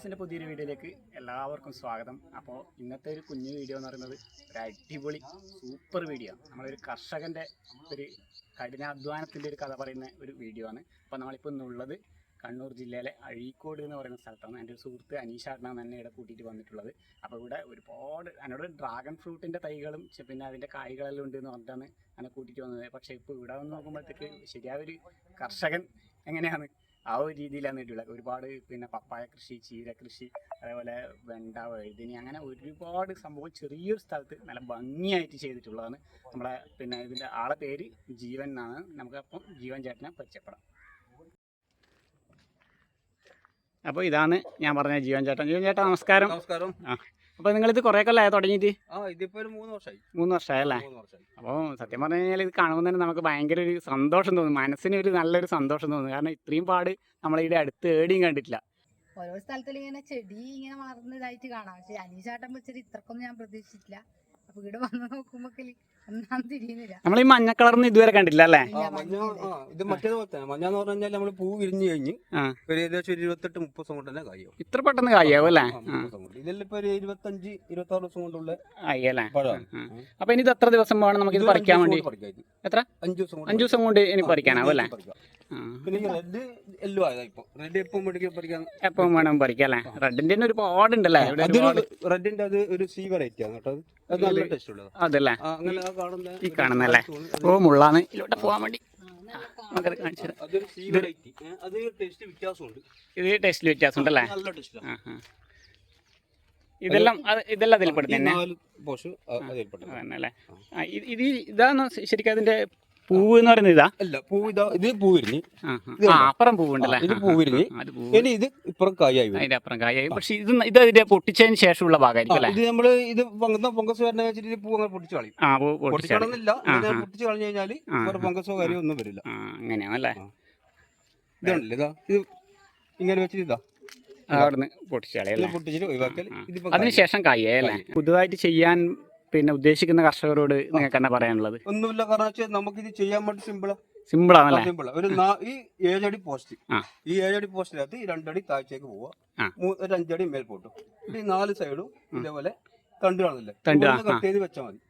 ഫീൽഡ്സിന്റെ പുതിയൊരു വീഡിയോയിലേക്ക് എല്ലാവർക്കും സ്വാഗതം. അപ്പോൾ ഇന്നത്തെ ഒരു കുഞ്ഞു വീഡിയോ എന്ന് പറയുന്നത് ഒരു അടിപൊളി സൂപ്പർ വീഡിയോ നമ്മളൊരു കർഷകന്റെ ഒരു കഠിനാധ്വാനത്തിന്റെ ഒരു കഥ പറയുന്ന ഒരു വീഡിയോ ആണ്. അപ്പോൾ നമ്മളിപ്പോൾ ഇന്നുള്ളത് കണ്ണൂർ ജില്ലയിലെ അഴീക്കോട് എന്ന് പറയുന്ന സ്ഥലത്താണ്. എന്റെ ഒരു സുഹൃത്ത് അനീഷാട്ടനാണ് തന്നെ ഇവിടെ കൂട്ടിയിട്ട് വന്നിട്ടുള്ളത്. അപ്പോൾ ഇവിടെ ഒരുപാട് എന്നോട് ഡ്രാഗൺ ഫ്രൂട്ടിന്റെ തൈകളും പിന്നെ അതിന്റെ കായ്കളെല്ലാം ഉണ്ട് എന്ന് പറഞ്ഞിട്ടാണ് എന്നെ കൂട്ടിയിട്ട് വന്നത്. പക്ഷേ ഇപ്പോൾ ഇവിടെ വന്ന് നോക്കുമ്പോഴത്തേക്ക് ശരിയായ ഒരു കർഷകൻ എങ്ങനെയാണ്? ആ ഒരു രീതിയിലാണ് ഇട്ടുള്ളത് ഒരുപാട് പിന്നെ പപ്പായ കൃഷി ചീര കൃഷി അതേപോലെ വെണ്ട വഴുതിനി അങ്ങനെ ഒരുപാട് സംഭവം ചെറിയൊരു സ്ഥലത്ത് നല്ല ഭംഗിയായിട്ട് ചെയ്തിട്ടുള്ളതാണ്. നമ്മളെ പിന്നെ ഇതിന്റെ ആളെ പേര് ജീവൻ എന്നാണ്. നമുക്ക് അപ്പം ജീവൻ ചേട്ടനെ പരിചയപ്പെടാം. അപ്പോൾ ഇതാണ് ഞാൻ പറഞ്ഞ ജീവൻ ചേട്ടൻ. ജീവൻ ചേട്ടാ നമസ്കാരം. നമസ്കാരം. അപ്പോൾ നിങ്ങൾ ഇത് കൊല്ലമായി തുടങ്ങിയിട്ട്? ആ ഇതിപ്പോ ഒരു മൂന്ന് വർഷമായി മൂന്ന് വർഷമായല്ലേ മൂന്ന് വർഷമായി അപ്പോൾ സത്യം പറഞ്ഞു കഴിഞ്ഞാൽ ഇത് കാണുമ്പോൾ തന്നെ നമുക്ക് ഭയങ്കര ഒരു സന്തോഷം തോന്നും. മനസ്സിന് ഒരു നല്ലൊരു സന്തോഷം തോന്നും. കാരണം ഇത്രയും പാട് നമ്മളിവിടെ അടുത്ത് ഏടിയും കണ്ടിട്ടില്ല. ഓരോ സ്ഥലത്തിൽ ഇങ്ങനെ ചെടി ഇങ്ങനെ വളർന്നതായിട്ട് കാണാം. പക്ഷെ അനീഷാട്ടം വെച്ചിട്ട് ഇത്രക്കൊന്നും ഞാൻ പ്രതീക്ഷിച്ചില്ല അപ്പൊ ഇവിടെ വന്ന് നോക്കുമ്പോ ഒന്നാം തിരിയുന്നില്ല. നമ്മൾ ഈ മഞ്ഞ കളർന്ന് ഇതുവരെ കണ്ടില്ല അല്ലേ? ആ മഞ്ഞ ആ ഇത് മറ്റേത് പോലെ തന്നെ മഞ്ഞ എന്ന് പറഞ്ഞു കഴിഞ്ഞാൽ നമ്മൾ പൂ വിരിഞ്ഞു കഴിഞ്ഞ് ആ. ഒരു ഏകദേശം ഒരു ഇരുപത്തെട്ട് മുപ്പത് ദിവസം കൊണ്ട് തന്നെ കായോ ഇത്ര പെട്ടെന്ന് കായാവും അല്ലേ? ഇതെല്ലാം ഇപ്പൊ ഒരു ഇരുപത്തഞ്ച് ഇരുപത്തി ആറ് ദിവസം കൊണ്ടുള്ള ആയി അല്ലേ? പഴമാണ്. ആ. അപ്പൊ ഇനി ഇത് എത്ര ദിവസം വേണം നമുക്ക് ഇത് പറിക്കാൻ അഞ്ച് വേണ്ടി? ദിവസം കൊണ്ട് പറിക്കാം ഇത്. എത്ര? അഞ്ച് ദിവസം കൊണ്ട് അഞ്ചു ദിവസം കൊണ്ട് ഇനി പറിക്കാനാവും അല്ലേ. പിന്നെ ഈ റെഡ് എല്ലോ ആയതാ ഇപ്പൊ. റെഡ് എപ്പം എപ്പം വേണം പറിക്കാം അല്ലേ? റെഡിന്റെ തന്നെ ഒരുപാട് ഉണ്ടല്ലേ? ഇവിടെ ഒരുപാട് റെഡിന്റെ അത് ഒരു സി വെറൈറ്റി ആണ് കേട്ടോ. അത്. അത് നല്ല ടേസ്റ്റ് ഉള്ളത്. അതല്ലേ? ആ, അങ്ങനെ ആ കാണുന്ന ഈ കാണുന്നല്ലേ? ഓ മുള്ളാണ് ഇതിലോട്ട് പോകാൻ വേണ്ടി. നമുക്കത് കാണിച്ചു തരാം. അതൊരു സി വെറൈറ്റി അത് ടേസ്റ്റ് വ്യത്യാസമുണ്ട്. ഇത് ടേസ്റ്റിൽ വ്യത്യാസം ഉണ്ടല്ലേ നല്ല ടേസ്റ്റ് ആ, ആ. ഇതെല്ലാം അത് ഇതെല്ലാം അതിൽ പെടുന്ന തന്നെ നാല് പോഷ് അതിൽപ്പെട്ടത്. അതന്നെ ആ. ഇത് ഇത് ഇതാണ് ശരിക്കും അതിന്റെ പൂവ് എന്ന് പറയുന്നത് ഇതാ? അല്ല പൂവ് ഇതാ ഇത് പൂവിരിഞ്ഞ്. അപ്പുറം പൂവുണ്ടല്ലേ? ഇത് പൂവിരിഞ്ഞ്. പൂവ്. ഇനി ഇത് ഇപ്പുറം കായായി അതിന്റെ അപ്പുറം കായായി പക്ഷെ ഇത് ഇത് അതിന്റെ പൊട്ടിച്ചതിന് ശേഷമുള്ള ഭാഗമായിരിക്കും അല്ലേ? ഇത് നമ്മൾ ഇത് പൊങ്കസ് വരണ വെച്ചിട്ട് ഇത് പൂ അങ്ങനെ പൊട്ടിച്ച് കളയും. പൊട്ടിച്ചു ഇങ്ങനെ പൊട്ടിച്ച് കളഞ്ഞു കഴിഞ്ഞാൽ ആ, പൊങ്കസോ കാര്യമോ ഒന്നും വരില്ല. അങ്ങനെയാണല്ലേ ഇതാണല്ലേ ഇതാ. ഇത് ഇങ്ങനെ വെച്ചിട്ട് ഇതാ. അവിടുന്ന് പൊട്ടിച്ചു കളയല്ലേ പൊട്ടിച്ചിട്ട്. ഇതിപ്പോ അതിനുശേഷം കായല്ലേ പുതുതായിട്ട് ചെയ്യാൻ പിന്നെ ഉദ്ദേശിക്കുന്ന കർഷകരോട് നിങ്ങൾക്ക് എന്നാ പറയാനുള്ളത്? ഒന്നുമില്ല കാരണം വെച്ചാൽ ഇത് ചെയ്യാൻ വേണ്ടി സിമ്പിളാ സിമ്പിൾ ആണല്ലേ സിമ്പിളാ ഒരു നാ- ഈ ഏഴടി പോസ്റ്റ്. ആ. ഈ ഏഴടി പോസ്റ്റിനകത്ത് ഈ രണ്ടടി താഴ്ചയ്ക്ക് ആ. മൂ- ഒരു അഞ്ചടി മേൽപോട്ടും ഇത് ഈ നാല് സൈഡും ഇതേപോലെ തണ്ട് കാണില്ലേ തണ്ട്, ആ, കട്ട് ചെയ്ത് വെച്ചാൽ മതി.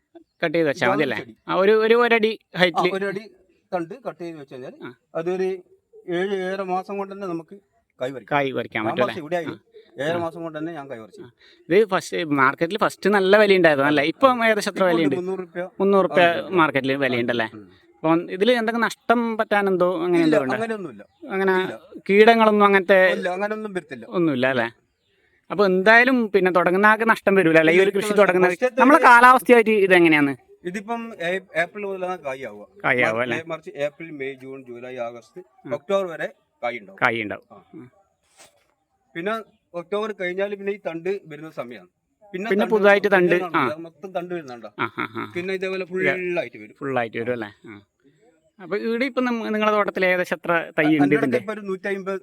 കട്ട് ചെയ്ത് വെച്ചാൽ മതി അല്ലേ? ചെടി. ആ ഒരു ഒരു ഒരടി ആ, ഹൈറ്റിൽ ഒരടി തണ്ട് കട്ട് ചെയ്ത് വെച്ച് കഴിഞ്ഞാൽ ആ. അതൊരു ഏഴ് ഏഴര മാസം കൊണ്ട് തന്നെ നമുക്ക് കൈവരിക്കാം കായ് പറിക്കാൻ ഞാൻ പറ്റും അല്ലേ? ഇവിടെ ആയി ഏഴര മാസം കൊണ്ട് തന്നെ ഞാൻ കൈവരിച്ചു. ഇത് ഫസ്റ്റ് മാർക്കറ്റിൽ ഫസ്റ്റ് നല്ല വില ഉണ്ടായിരുന്നു അല്ലേ? ഇപ്പം ഏകദേശം എത്ര വിലയുണ്ട്? മുന്നൂറ് രൂപ മുന്നൂറ് ഉണ്ട്. മാർക്കറ്റിൽ വിലയുണ്ടല്ലേ? അപ്പം ഇതിൽ എന്തെങ്കിലും നഷ്ടം പറ്റാനെന്തോ അങ്ങനെ എന്തോ ഉണ്ട്? അങ്ങനെയൊന്നുമില്ല. അങ്ങനെ. കീടങ്ങളൊന്നും അങ്ങനത്തെ ഇല്ല അങ്ങനെയൊന്നും വരത്തില്ല. ഒന്നുമില്ല അല്ലേ? അപ്പൊ എന്തായാലും പിന്നെ തുടങ്ങുന്ന ആൾക്ക് നഷ്ടം വരൂല അല്ലെ ഈ ഒരു കൃഷി തുടങ്ങുന്ന നമ്മളെ കാലാവസ്ഥയായിട്ട് ഇത് എങ്ങനെയാണ്? ഇതിപ്പം ഏപ്രിൽ മുതലാണ് കായ് ആവുക കായാവും അല്ലേ? മറിച്ച് April May June July August October വരെ കായുണ്ടാവും. കായ് ഉണ്ടാവും പിന്നെ ഒക്ടോബർ കഴിഞ്ഞാൽ പിന്നെ ഈ തണ്ട് വരുന്ന സമയമാണ് പിന്നെ പുതുതായിട്ട് തണ്ട്, മൊത്തം തണ്ട് വരുന്നുണ്ടോ. പിന്നെ ഇതേപോലെ ഫുള്ളായിട്ട് വരും. ഫുള്ളായിട്ട് വരും അല്ലേ? അപ്പൊ ഇവിടെ ഇപ്പൊ നിങ്ങളുടെ നിങ്ങളെ തോട്ടത്തിൽ ഏകദേശം എത്ര തൈ ഉണ്ട് നൂറ്റി ഇതിന്റെ? നൂറ്റമ്പത്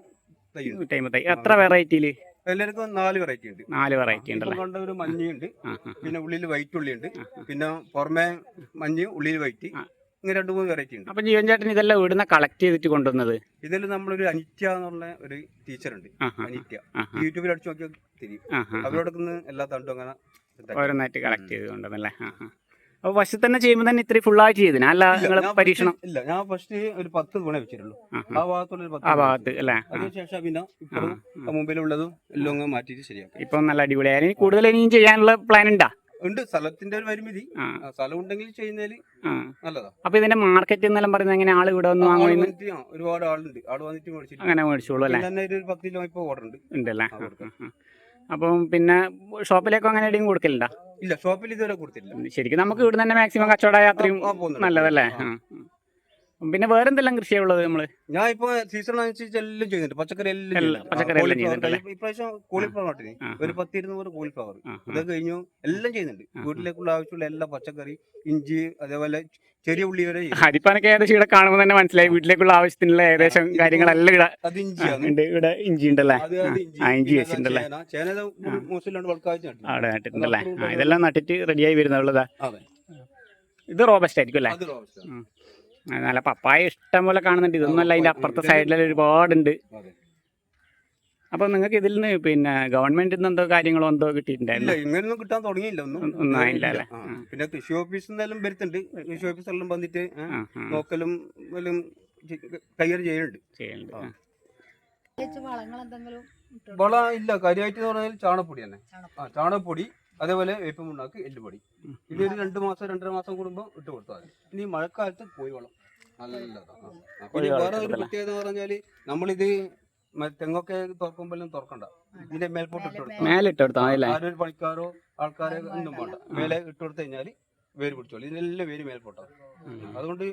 തൈ നൂറ്റമ്പത് തൈ. എത്ര വെറൈറ്റിയിൽ? എല്ലാവർക്കും നാല് വെറൈറ്റി ഉണ്ട്. നാല് വെറൈറ്റി ഉണ്ട് കൊണ്ട ഒരു മഞ്ഞയുണ്ട്. പിന്നെ ഉള്ളിൽ വൈറ്റ് ഉള്ളി ഉണ്ട്. പിന്നെ പുറമെ മഞ്ഞ ഉള്ളിൽ വൈറ്റ്. ഇങ്ങനെ രണ്ട് മൂന്ന് വെറൈറ്റി ഉണ്ട്. അപ്പൊ ജീവൻ ചേട്ടൻ ഇതെല്ലാം ഇവിടുന്ന് കളക്ട് ചെയ്തിട്ട് കൊണ്ടുവന്നത്? ഇതിൽ നമ്മളൊരു അനിത്യ എന്നുള്ള ഒരു ടീച്ചർ ഉണ്ട്. ആ യൂട്യൂബിൽ അടിച്ചു നോക്കിയാൽ തിരിയും. ആ ആ അവരോട് നിന്ന് എല്ലാ തണ്ടും അങ്ങനെ. ഓരോന്നായിട്ട് കളക്ട് ചെയ്ത് കൊണ്ടുവന്നല്ലേ അപ്പൊ ഫസ്റ്റ് തന്നെ ചെയ്യുമ്പോൾ തന്നെ ഇത്രയും ഫുള്ളായിട്ട് ചെയ്തിനാ? അല്ല നിങ്ങൾ പരീക്ഷണം? ഇല്ല ഞാൻ ഫസ്റ്റ് ഒരു പത്ത് ഗുണ വെച്ചിട്ടുള്ളൂ. ആ, ഭാഗത്തുള്ള ആ ഭാഗത്ത് അല്ലേ. അതിനുശേഷം പിന്നെ മുമ്പിലുള്ളതും എല്ലാം മാറ്റിയിട്ട് ശരിയാക്കും. ഇപ്പൊ നല്ല അടിപൊളിയായി. കൂടുതൽ ഇനിയും ചെയ്യാനുള്ള പ്ലാൻ ഉണ്ടാ? ഉണ്ട്. സ്ഥലത്തിന്റെ ഒരു പരിമിതി. സ്ഥലം ഉണ്ടെങ്കിൽ ചെയ്യുന്നതിൽ നല്ലതാ. അപ്പൊ ഇതിന്റെ മാർക്കറ്റ് എന്നെല്ലാം പറയുന്നത് എങ്ങനെ? ആൾ ഇവിടെ വന്ന് ആ, ഒരുപാട് ആളുണ്ട്. ആൾ വന്നിട്ട് മേടിച്ചു അങ്ങനെ മേടിച്ചോളൂ അല്ലേ? തന്നെ ഒരു പത്ത് കിലോ ഇപ്പൊ ഓർഡർ ഉണ്ട് ഉണ്ടല്ലേ. അപ്പം പിന്നെ ഷോപ്പിലേക്കോ അങ്ങനെ എവിടെയും കൊടുക്കലുണ്ടോ? ഇല്ല ഷോപ്പിൽ ഇതുവരെ കൊടുത്തില്ല ശരിക്കും നമുക്ക് ഇവിടെ തന്നെ മാക്സിമം കച്ചവട യാത്രയും നല്ലതല്ലേ. പിന്നെ വേറെ എന്തെല്ലാം കൃഷിയുള്ളത് നമ്മൾ? ഞാൻ ഇപ്പൊ സീസൺ അനുസരിച്ച് എല്ലാം ചെയ്യുന്നുണ്ട് പച്ചക്കറി എല്ലാം ചെയ്യുന്നുണ്ട്. ആ, പച്ചക്കറി എല്ലാം cauliflower? ഇപ്പൊ ഇപ്രാവശ്യം കോളിഫ്ലവർ നട്ടിന് ആ, ഒരു പത്ത് ഇരുന്നൂറ് കോളിഫ്ലവർ ആ, കഴിഞ്ഞു എല്ലാം ചെയ്യുന്നുണ്ട് ആ. വീട്ടിലേക്കുള്ള ആവശ്യമുള്ള എല്ലാ പച്ചക്കറി ഇഞ്ചി അതേപോലെ ചെറിയ ഉള്ളി വരെ ചെയ്യും. ഹരിപ്പാനൊക്കെ ഏകദേശം ഇവിടെ കാണുമ്പോൾ തന്നെ മനസ്സിലായി. വീട്ടിലേക്കുള്ള ആവശ്യത്തിനുള്ള ഏകദേശം കാര്യങ്ങളെല്ലാം ഇവിടെ അത് ആ, ഇഞ്ചിയാണ് ഉണ്ട്. ഇവിടെ ഇഞ്ചി ഉണ്ടല്ലേ? അത് അത് ഇഞ്ചി. ആ ഇഞ്ചി പിന്നെ വെച്ചിട്ടുണ്ടല്ലേ? ചേന. ചേന മോശമില്ലാണ്ട് വളക്കാഴ്ച നട്ടു അവിടെ നട്ടിട്ടുണ്ടല്ലേ? ആ ഇതെല്ലാം നട്ടിട്ട് റെഡിയായി വരുന്നുള്ളതാ അതെ. ഇത് റോബസ്റ്റ് ആയിരിക്കും അല്ലേ? അത് റോബസ്റ്റ ഉം. നല്ല പപ്പായ ഇഷ്ടം പോലെ കാണുന്നുണ്ട്. ഇതൊന്നുമല്ല അതിന്റെ അതിന്റെ അപ്പുറത്തെ സൈഡിൽ ഒരുപാടുണ്ട്. അപ്പം നിങ്ങൾക്ക് ഇതിൽ നിന്ന് പിന്നെ ഗവൺമെന്റിൽ നിന്ന് എന്തോ കാര്യങ്ങളോ എന്തോ കിട്ടിയിട്ടുണ്ടായിരുന്നു. ഇങ്ങനൊന്നും കിട്ടാൻ തുടങ്ങിയില്ല. ഒന്നും ഒന്നും- ഒന്നും ആയില്ല അല്ലേ? ആ. ആ. പിന്നെ കൃഷി ഓഫീസിൽ നിന്നെല്ലാം വരുത്തുണ്ട് കൃഷി ഓഫീസെല്ലാം വന്നിട്ട് ഏ, ആ, ആ, നോക്കലും എല്ലാം കൈകാര്യം ചെയ്യുന്നുണ്ട്. ചെയ്യുന്നുണ്ട്. ആ. എന്തെങ്കിലും ഇട്ടോ? വള ഇല്ല കാര്യമായിട്ട് എന്ന് പറഞ്ഞാൽ ചാണപ്പൊടി തന്നെ. ആ ചാണകപ്പൊടി അതേപോലെ വേപ്പമുണ്ടാക്കി എല്ലുപൊടി. ഇനി ഒരു രണ്ട് മാസം രണ്ടര മാസം കൂടുമ്പോൾ ഇട്ട് കൊടുത്താൽ മതി. ഇനി മഴക്കാലത്ത് പോയി വളം പിന്നെ വേറെ ഒരു. പ്രത്യേകത എന്ന് പറഞ്ഞാൽ നമ്മളിത് തെങ്ങൊക്കെ തുറക്കുമ്പോഴും തുറക്കണ്ട. ഇതിന്റെ മേൽപോട്ട് ഇട്ട് കൊടുത്താൽ മേലെ ഇട്ട് കൊടുത്താൽ മതി അല്ലേ? ആരൊരു പണിക്കാരോ ആൾക്കാരോ ഒന്നും വേണ്ട. മേലെ ഇട്ട് കൊടുത്തു കഴിഞ്ഞാൽ വേര് പിടിച്ചോളൂ. ഇതിനെല്ലാം വേര് മേൽപോട്ടാണ് അതുകൊണ്ട്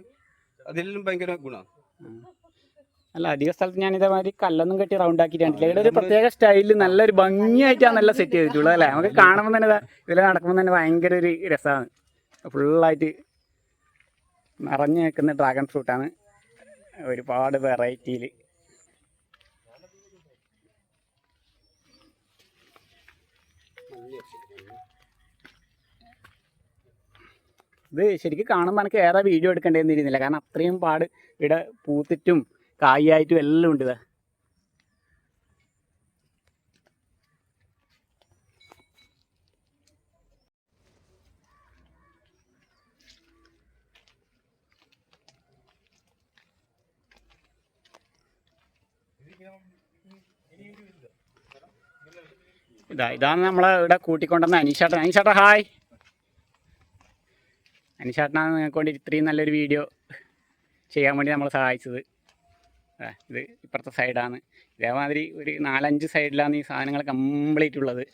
അതിലെല്ലാം ഭയങ്കര ഗുണമാണ് അല്ല അധിക സ്ഥലത്ത് ഞാൻ ഇതേമാതിരി കല്ലൊന്നും കെട്ടി റൗണ്ട് ആക്കിയിട്ട് കണ്ടില്ല ഇവിടെ ഒരു പ്രത്യേക സ്റ്റൈലിൽ നല്ലൊരു ഭംഗിയായിട്ടാണ് നല്ല സെറ്റ് ചെയ്തിട്ടുള്ളത് അല്ലേ? നമുക്ക് കാണുമ്പോൾ തന്നെ ഇതാ ഇതിൽ നടക്കുമ്പോൾ തന്നെ ഭയങ്കര ഒരു രസമാണ് ഫുള്ളായിട്ട് നിറഞ്ഞു നിൽക്കുന്ന ഡ്രാഗൺ ഫ്രൂട്ടാണ് ഒരുപാട് വെറൈറ്റിയിൽ ഇത് ശരിക്കും കാണുമ്പോൾ എനിക്ക് ഏറെ വീഡിയോ എടുക്കേണ്ടി വന്നിരുന്നില്ല. കാരണം അത്രയും പാട് ഇവിടെ പൂത്തിട്ടും കായായിട്ടും എല്ലാം ഉണ്ട് ഇതാ. ഇതാ ഇതാണ് നമ്മളെ ഇവിടെ കൂട്ടിക്കൊണ്ടുവന്ന അനീഷേട്ടൻ. അനീഷേട്ട ഹായ്. അനീഷേട്ടനാണ് നിങ്ങൾക്ക് വേണ്ടി ഇത്രയും നല്ലൊരു വീഡിയോ ചെയ്യാൻ വേണ്ടി നമ്മൾ സഹായിച്ചത്. ഇത് ഇപ്പുറത്തെ സൈഡാണ് ഇതേമാതിരി ഒരു നാലഞ്ച് സൈഡിലാണ് ഈ സാധനങ്ങൾ കംപ്ലീറ്റ് ഉള്ളത്.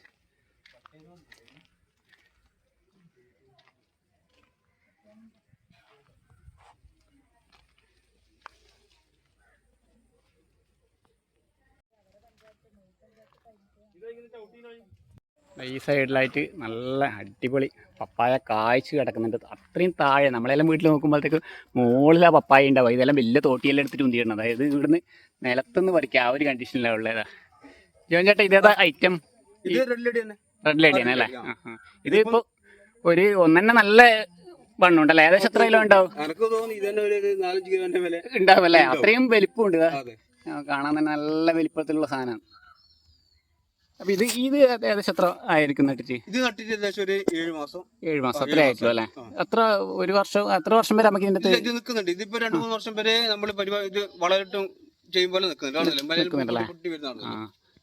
ഈ ലൈറ്റ് നല്ല അടിപൊളി പപ്പായ കായ്ച്ച് കിടക്കുന്നുണ്ട്. അത്രയും താഴെ നമ്മളെല്ലാം വീട്ടിൽ നോക്കുമ്പോഴത്തേക്ക് മുകളിലാണ് പപ്പായ ഉണ്ടാവും ഇതെല്ലാം വലിയ തോട്ടിയെല്ലാം എടുത്തിട്ട് ഉന്തിയിടണം അതായത് ഇവിടുന്ന് നിലത്തുനിന്ന് പറിക്കുക ആ ഒരു കണ്ടീഷനിലാണ് ഉള്ളതാ. ജോൺ ചേട്ടാ ഇതേതാ ഐറ്റം ഇത് റെഡ് ലേഡി തന്നെ. റെഡ് ലേഡിയാണ് അല്ലേ. ഇത് ഇപ്പോൾ ഒരു ഒന്നെ നല്ല വണ്ണുണ്ടല്ലേ? ഏകദേശം എത്ര കിലോ ഉണ്ടാവും? ഉണ്ടാവും അല്ലേ. അത്രയും വലിപ്പമുണ്ട് ഉണ്ട് അതെ. കാണാൻ തന്നെ നല്ല വലിപ്പത്തിലുള്ള സാധനമാണ്. അപ്പൊ ഇത് ഇത് ഏകദേശം എത്ര ആയിരിക്കും നട്ടിട്ട്? ഇത് നട്ടിട്ട് ഏകദേശം ഒരു ഏഴ് മാസം. ഏഴ് മാസം അത്ര ആയിട്ടുള്ളൂ അല്ലേ? അത്ര ഒരു വർഷം എത്ര വർഷം വരെ നമുക്ക് ഇതിന്റെ ഇത് നിൽക്കുന്നുണ്ട് ഇതിപ്പോ രണ്ടു മൂന്ന് വർഷം വരെ നമ്മൾ പരിപാടി ഇത് വളരട്ടും ചെയ്യുമ്പോൾ നിൽക്കുന്നുണ്ടല്ലേ?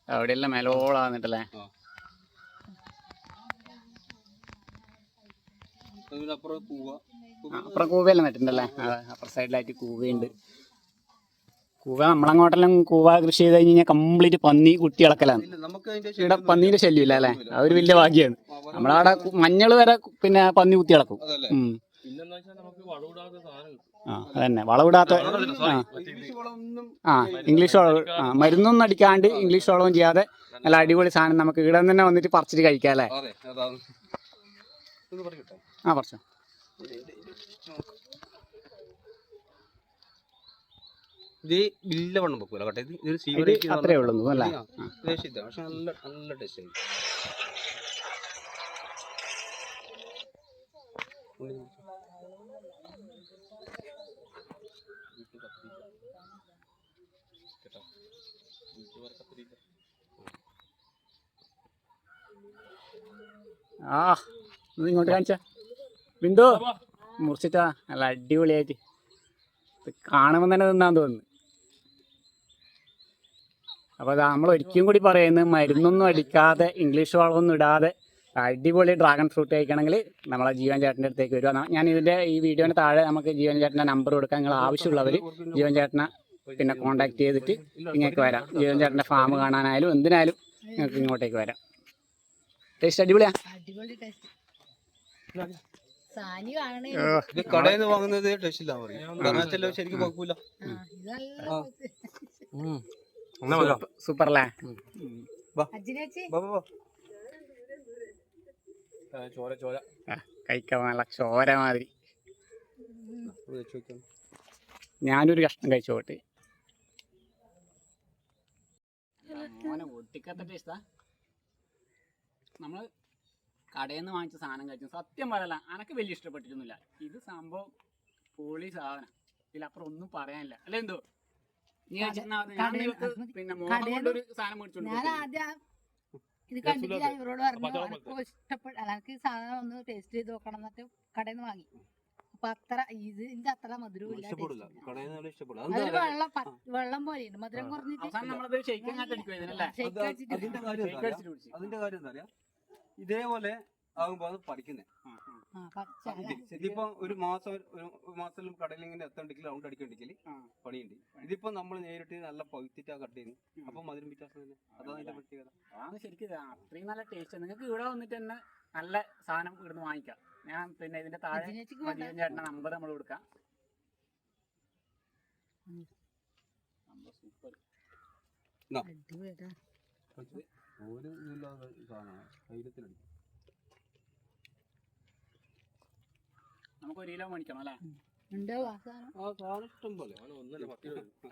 അവിടെയെല്ലാം മേലോളാന്നിട്ടല്ലേ? അപ്പുറം കൂവ അപ്പുറം കൂവയെല്ലാം നട്ടിട്ടുണ്ടല്ലേ? അപ്പുറം സൈഡിലായിട്ട് കൂവയുണ്ട് കൂവ നമ്മളങ്ങോട്ടെല്ലാം കൂവ കൃഷി ചെയ്ത് കഴിഞ്ഞ് കഴിഞ്ഞാൽ കംപ്ലീറ്റ് പന്നി കുട്ടികളക്കലാണ് നമുക്ക് അതിന്റെ ഇവിടെ പന്നീന്റെ ശല്യം അല്ലേ? ഇല്ല. അതൊരു വലിയ ഭാഗ്യമാണ് വളം നമ്മളവിടെ മഞ്ഞൾ വരെ പിന്നെ പന്നി കുത്തി കിടക്കും അതല്ലേ. പിന്നെന്താ വെച്ചാൽ നമുക്ക് വളവിടാത്ത സാധനം ആ അതന്നെ. വളവിടാത്ത ആ ഇംഗ്ലീഷ് വളവ് ആ മരുന്നൊന്നും അടിക്കാണ്ട് ഇംഗ്ലീഷ് വളവും ചെയ്യാതെ നല്ല അടിപൊളി സാധനം നമുക്ക് ഇവിടെ തന്നെ വന്നിട്ട് പറിച്ചിട്ട് കഴിക്കാം അല്ലേ? ആ പറിച്ചോ. ഇത് ഇല്ല വണ്ണം വെക്കൂല കേട്ടോ. ഇത് ഇതൊരു ഇത് സീവറേജ് അത്രേ ഉള്ളൂ അല്ലേ? ദേശം പക്ഷെ നല്ല നല്ല ടേസ്റ്റ് ആയി ആ ഇങ്ങോട്ട് കാണിച്ച. ബിന്ദു മുറിച്ചിട്ടാ. നല്ല അടിപൊളിയായിട്ട്. കാണുമ്പോ കാണുമ്പോൾ തന്നെ തിന്നാൻ തോന്നുന്നു. അപ്പോൾ അത് നമ്മൾ ഒരിക്കലും കൂടി പറയുന്നത് മരുന്നൊന്നും അടിക്കാതെ ഇംഗ്ലീഷ് വളമൊന്നും ഇടാതെ അടിപൊളി ഡ്രാഗൺ ഫ്രൂട്ട് കഴിക്കണമെങ്കിൽ നമ്മളെ ജീവൻ ചേട്ടന്റെ അടുത്തേക്ക് വരിക. ഞാൻ ഇതിന്റെ ഈ വീഡിയോന് താഴെ നമുക്ക് ജീവൻ ചേട്ടന്റെ നമ്പർ കൊടുക്കാൻ നിങ്ങൾ ആവശ്യമുള്ളവർ ജീവൻ ചേട്ടനെ പിന്നെ കോൺടാക്ട് ചെയ്തിട്ട് ഇങ്ങേക്ക് വരാം. ജീവൻ ചേട്ടന്റെ ഫാം കാണാനായാലും എന്തിനായാലും നിങ്ങൾക്ക് ഇങ്ങോട്ടേക്ക് വരാം. ടേസ്റ്റ് അടിപൊളിയാ? ഇത് കടയിൽ നിന്ന് വാങ്ങുന്നത് ടേസ്റ്റ് ഇല്ല പറയും. ശരിക്കും കുഴപ്പമില്ല. സൂപ്പർ അല്ലേ കഴിക്കാൻ നല്ല ചോര മാതിരി. ഞാനൊരു കഷ്ണം കഴിച്ചോട്ടെ ഒട്ടിക്കത്തെ ടേസ്റ്റാ നമ്മൾ കടയിൽ നിന്ന് വാങ്ങിച്ച സാധനം കഴിച്ചു. സത്യം പറയല അനക്ക് വലിയ ഇഷ്ടപ്പെട്ടിട്ടൊന്നുമില്ല. ഇത് സംഭവം പൊളി സാധനം. ഇതിലപ്പുറം ഒന്നും പറയാനില്ല. അല്ലേ എന്തോ. ഞാൻ ആദ്യം ഇത് കണ്ടിട്ട് ഞാൻ ഇവരോട് പറഞ്ഞു. എനിക്ക് ഇഷ്ടപ്പെട്ട അല്ല എനിക്ക് സാധനം ഒന്ന് ടേസ്റ്റ് ചെയ്ത് നോക്കണം എന്നിട്ട് കടയിൽ നിന്ന് വാങ്ങി. അപ്പൊ അത്ര ഇതിന്റെ അത്ര അതെന്താ വെള്ളം പോലെ വെള്ളം പോലെയുണ്ട്. മധുരം. കുറഞ്ഞിട്ട് അതിന്റെ കാര്യം എന്താ ഇതേപോലെ ആകുമ്പോ അത് പഠിക്കുന്നേ? ഇതിപ്പോ ഒരു മാസം ഒരു മാസത്തിൽ കടയിൽ ഇങ്ങനെ എത്തണ്ടെങ്കിൽ റൗണ്ട് അടിക്കണ്ടെങ്കിൽ. പണിയുണ്ട്. ഇതിപ്പോ നമ്മൾ നേരിട്ട് നല്ല പഴുത്തിട്ടാ കട്ട് ചെയ്യുന്നത് അപ്പൊ മധുരം വ്യത്യാസം തന്നെ. അതാണ് അതിന്റെ പ്രത്യേകത. അതാണ് ശരിക്കും. അത്രയും നല്ല ടേസ്റ്റ് നിങ്ങൾക്ക് ഇവിടെ വന്നിട്ട് തന്നെ നല്ല സാധനം ഇവിടുന്ന് വാങ്ങിക്കാം. ഞാൻ പിന്നെ ഇതിന്റെ താഴെ ചേട്ടന്റെ നമ്പർ നമ്മൾ കൊടുക്കാം. സൂപ്പർ. ഒരു ഇതില്ലാതെ സാധനമാണ് ധൈര്യത്തിലടിക്കും. നമുക്ക് ഒരു കിലോ മേടിക്കണം അല്ലേ?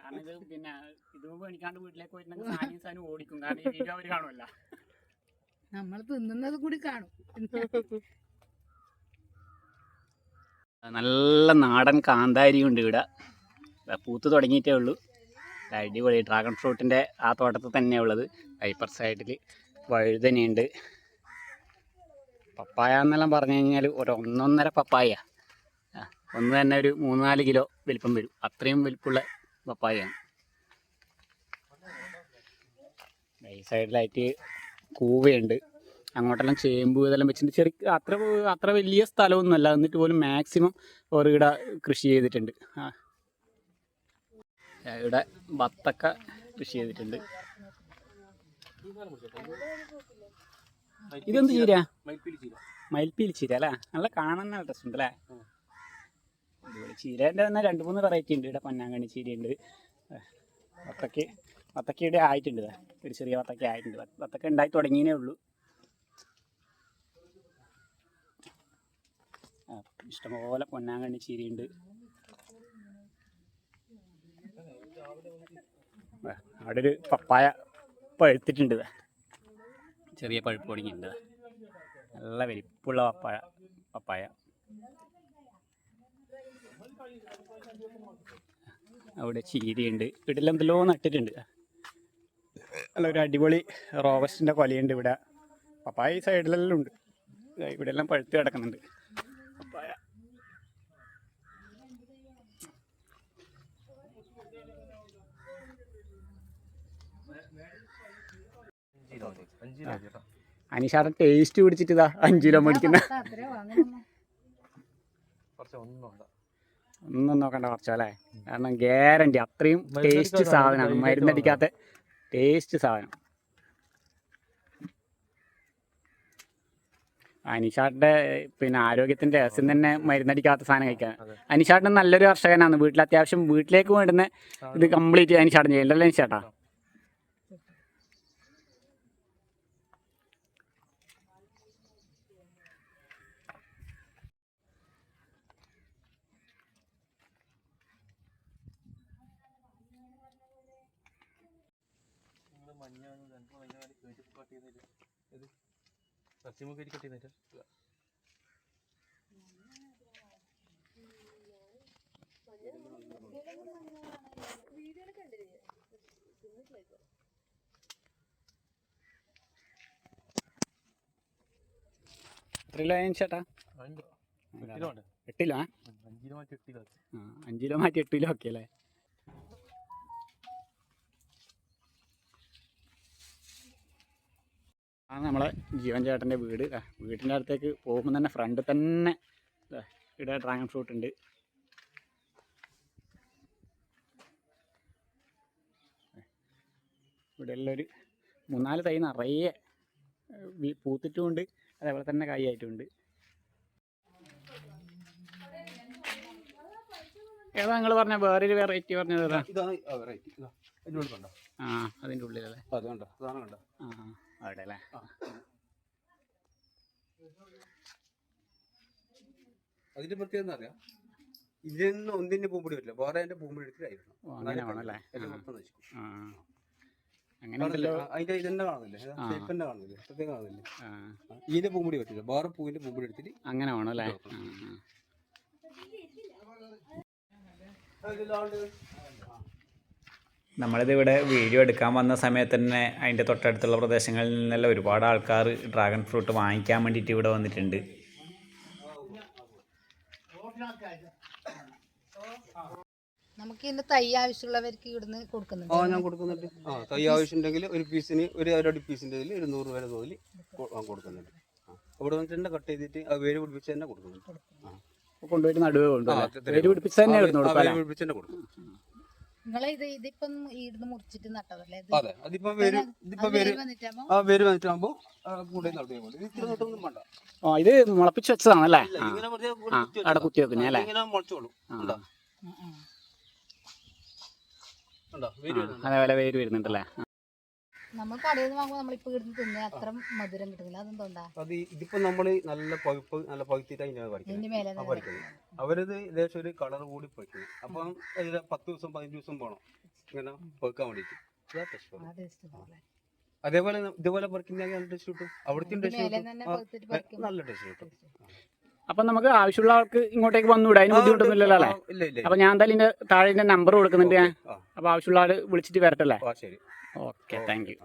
കാരണം ഇത് പിന്നെ ഇത് മേടിക്കാണ്ട് വീട്ടിലേക്ക് പോയിട്ടുണ്ടെങ്കിൽ സാനിയും സാനും ഓടിക്കും. കാരണം ഈ വീഡിയോ അവർ കാണുമല്ല. നമ്മൾ തിന്നുന്നത് കൂടി കാണും. നല്ല നാടൻ കാന്താരി ഉണ്ട് ഇവിടെ പൂത്ത് തുടങ്ങിയിട്ടേ ഉള്ളൂ. അടിപൊളി ഡ്രാഗൺ ഫ്രൂട്ടിന്റെ ആ തോട്ടത്തിൽ തന്നെയാണ് ഉള്ളത്. ഹൈപ്പർ സൈഡിൽ വഴുതനയുണ്ട്. പപ്പായ എന്നെല്ലാം പറഞ്ഞു കഴിഞ്ഞാൽ ഒരു ഒന്നൊന്നര പപ്പായ. ആ, ഒന്ന് തന്നെ ഒരു മൂന്നാൽ കിലോ വലിപ്പം വരും. അത്രയും വലിപ്പമുള്ള പപ്പായയാണ്. ഈ സൈഡിലായിട്ട് കൂവയുണ്ട്. അങ്ങോട്ടെല്ലാം ചേമ്പ് ഇതെല്ലാം വെച്ചിട്ട് ചെറിയ അത്ര അത്ര വലിയ സ്ഥലമൊന്നുമല്ല എന്നിട്ട് പോലും മാക്സിമം ഓറിവിടെ കൃഷി ചെയ്തിട്ടുണ്ട്. ഇവിടെ ബത്തക്ക കൃഷി ചെയ്തിട്ടുണ്ട്. ഇതെന്ത് ചീര? മയിൽപ്പീലി ചീര. അല്ലേ? നല്ല കാണാൻ നല്ല ഉണ്ട് അല്ലേ? ചീരേന്റെ തന്നെ രണ്ട് മൂന്ന് വെറൈറ്റി ഉണ്ട് ഇവിടെ. പൊന്നാങ്കണ്ണി ചീരയുണ്ട്. വത്തക്ക വത്തക്ക ഇവിടെ ആയിട്ടുണ്ട്. ഒരു ചെറിയ വത്തക്ക ആയിട്ടുണ്ട്. വത്തക്ക ഉണ്ടായി തുടങ്ങിയേ ഉള്ളൂ. ഇഷ്ടംപോലെ പൊന്നാങ്കണ്ണി ചീരയുണ്ട്. അവിടെ ഒരു പപ്പായ പഴുത്തിട്ടുണ്ട്. ചെറിയ പഴുപ്പ് തുടങ്ങിയിട്ടുണ്ട്. നല്ല വലിപ്പുള്ള പപ്പായ പപ്പായ. അവിടെ ചീരയുണ്ട്. എന്തല്ലോ നട്ടിട്ടുണ്ട്. അല്ല ഒരു അടിപൊളി റോബസ്റ്റിന്റെ കൊലയുണ്ട് ഇവിടെ. പപ്പായ ഈ സൈഡിലെല്ലാം ഉണ്ട്. ഇവിടെ എല്ലാം പഴുത്ത് കിടക്കുന്നുണ്ട്. പപ്പായ. അഞ്ച് രൂപ അഞ്ചു അനീഷാടൻ ടേസ്റ്റ് പിടിച്ചിട്ട് ഇതാ അഞ്ച് കിലോ മേടിക്കുന്ന. ഒന്നും നോക്കണ്ട കുറച്ചല്ലേ? കാരണം ഗ്യാരണ്ടി അത്രയും ടേസ്റ്റ് സാധനമാണ്. സാധനം, മരുന്നടിക്കാത്ത ടേസ്റ്റ് സാധനം. അനിഷാട്ടിന്റെ പിന്നെ ആരോഗ്യത്തിന്റെ രഹസ്യം തന്നെ മരുന്നടിക്കാത്ത സാധനം കഴിക്കാൻ. അനിഷാട്ടൻ നല്ലൊരു കർഷകനാണ്. വീട്ടിൽ അത്യാവശ്യം വീട്ടിലേക്ക് വേണ്ടുന്ന ഇത് കംപ്ലീറ്റ് അനിഷാട്ടൻ ചെയ്യണ്ടല്ലോ അനിഷാട്ടാ മഞ്ഞാണ് രണ്ട് മഞ്ഞാണ് കേട്ടി കട്ട് ചെയ്യുന്നില്ല ഇത് പശ്ചിമ കയറ്റി കട്ട് ചെയ്യുന്നില്ല എത്ര കിലോ അനിഷാട്ടാ അതിന്റെ എട്ട് കിലോ ഉണ്ട് എട്ട് അഞ്ച് കിലോ മാറ്റി എട്ടിലോ ആ, അഞ്ച് കിലോ മാറ്റി എട്ട് കിലോ ഒക്കെ അല്ലേ ആ നമ്മളെ ജീവൻ ചേട്ടന്റെ വീട്. വീടിന്റെ അടുത്തേക്ക് പോകുമ്പോൾ തന്നെ ഫ്രണ്ട് തന്നെ ഇവിടെ ഡ്രാഗൺ ഫ്രൂട്ട് ഉണ്ട്. ഇവിടെ എല്ലാം ഒരു മൂന്നാൽ തൈ നിറയെ പൂത്തിട്ടുമുണ്ട്. അതേപോലെ തന്നെ കായായിട്ടുമുണ്ട്. ഏതാ നിങ്ങൾ പറഞ്ഞ വേറൊരു വെറൈറ്റി പറഞ്ഞത് ഏതാ? ആ അതിന്റെ ഉള്ളിലല്ലേ? ആ, അവിടെ അല്ലേ അതിന്റെ പ്രത്യേകത എന്താ അറിയാം? ഇതിൽ ഒന്നിന്റെ പൂമ്പൊടി വരില്ല. വേറെ അതിന്റെ പൂമ്പൊടി എടുത്തിട്ടായിരുന്നു ഓ അങ്ങനെ അതിന്റെ ഇതെന്നെ കാണുന്നില്ലേ. ആ. കാണുന്നില്ലേ. പ്രത്യേകം കാണുന്നില്ലേ. ആ. ആ, ഇതിന്റെ പൂമ്പൊടി പറ്റില്ല. വേറെ പൂവിന്റെ പൂമ്പൊടി എടുത്തിട്ട് അങ്ങനെ ആണല്ലേ നമ്മളിത് ഇവിടെ വീഡിയോ എടുക്കാൻ വന്ന സമയത്ത് തന്നെ അതിന്റെ തൊട്ടടുത്തുള്ള പ്രദേശങ്ങളിൽ നിന്നെല്ലാം ഒരുപാട് ആൾക്കാർ ഡ്രാഗൺ ഫ്രൂട്ട് വാങ്ങിക്കാൻ വേണ്ടിയിട്ട് ഇവിടെ വന്നിട്ടുണ്ട്. നമുക്ക് ഇതിന്റെ തൈ ആവശ്യമുള്ളവർക്ക് ഇവിടുന്ന് കൊടുക്കുന്നുണ്ട്. ആ ഞാൻ കൊടുക്കുന്നുണ്ട്. ആ തൈ ആവശ്യമുണ്ടെങ്കിൽ ഒരു പീസിന് ഒരു അരടി പീസിന്റെ ഇതിൽ ഇരുന്നൂറ് നൂറ് വരെ തോതിൽ കൊടുക്കുന്നുണ്ട്. അവിടെ വന്നിട്ട് തന്നെ കട്ട് ചെയ്തിട്ട് ആ വേര് പിടിപ്പിച്ച് തന്നെ കൊടുക്കുന്നുണ്ട്. കൊണ്ടുപോയിട്ട് നടുവേ കൊണ്ടുപോകും വേര് പിടിപ്പിച്ച് തന്നെ കൊടുക്കും. നിങ്ങളെ ഇത് ഇതിപ്പം ഇവിടുന്ന് മുറിച്ചിട്ട് നട്ടതല്ലേ ഇത് അതെ അതിപ്പോ വേര് ഇതിപ്പോ അത് വേര് വേര് വന്നിട്ടാകുമ്പോ ആ വേര് വന്നിട്ടാകുമ്പോൾ കൂടെ നടുകയും കൊണ്ട് ഇത് ഇത്ര നട്ടൊന്നും വേണ്ട ആ ഇത് മുളപ്പിച്ച് വെച്ചതാണല്ലേ ഇല്ല, ആ ഇങ്ങനെ വെറുതെ ആ, കുത്തി അവിടെ കുത്തി. വെക്കുന്നേ അല്ലേ? ഇങ്ങനെ മുളച്ചോളും ആ. കണ്ടോ? ഉം, ഉം. ഉണ്ടോ വേര് വരുന്നുണ്ടോ? അതേപോലെ വേര് വരുന്നുണ്ടല്ലേ നമ്മൾ കടയിൽ നിന്ന് വാങ്ങുമ്പോൾ നമ്മളിപ്പോ ഇവിടുന്ന് തിന്ന അത്ര മധുരം കിട്ടുന്നില്ല. അതെന്തുകൊണ്ടാ അത് ഇതിപ്പോ നമ്മൾ നല്ല പഴുപ്പ് നല്ല പഴുത്തിട്ട് അതിനാണ് ഇതിന്റെ മേലെ പറിക്കുന്നത് അവരത് ഏകദേശം ഒരു കളർ കൂടി പറിക്കുന്നത് അപ്പം അതിന് പത്ത് ദിവസം പതിനഞ്ച് ദിവസം പോകണം ഇങ്ങനെ പഴുക്കാൻ വേണ്ടിയിട്ട്. ഇതാ taste വരും. ആ ടേസ്റ്റ് ഉണ്ടാവില്ലേ അതേപോലെ ന- ഇതുപോലെ പറിക്കുന്നെങ്കിൽ നല്ല ടേസ്റ്റ് കിട്ടും? അവിടുത്തെ ടേസ്റ്റ് മേലെ കിട്ടും. തന്നെ ആ, പഴുത്തിട്ട് പറിക്കുമ്പോൾ നല്ല ടേസ്റ്റ് കിട്ടും. അപ്പൊ നമുക്ക് ആവശ്യമുള്ള ആൾക്ക് ഇങ്ങോട്ടേക്ക് വന്നുകൂടെ അതിന് ബുദ്ധിമുട്ടൊന്നുമില്ലല്ലേ അല്ലേ? ആ, ഇല്ല ഇല്ല അപ്പൊ ഞാൻ എന്തായാലും ഇതിന്റെ താഴെ നമ്പർ കൊടുക്കുന്നുണ്ട് ഞാൻ. ആ. അപ്പൊ ആവശ്യമുള്ള ആൾ വിളിച്ചിട്ട് വരട്ടല്ലേ ആ ശരി. Okay thank you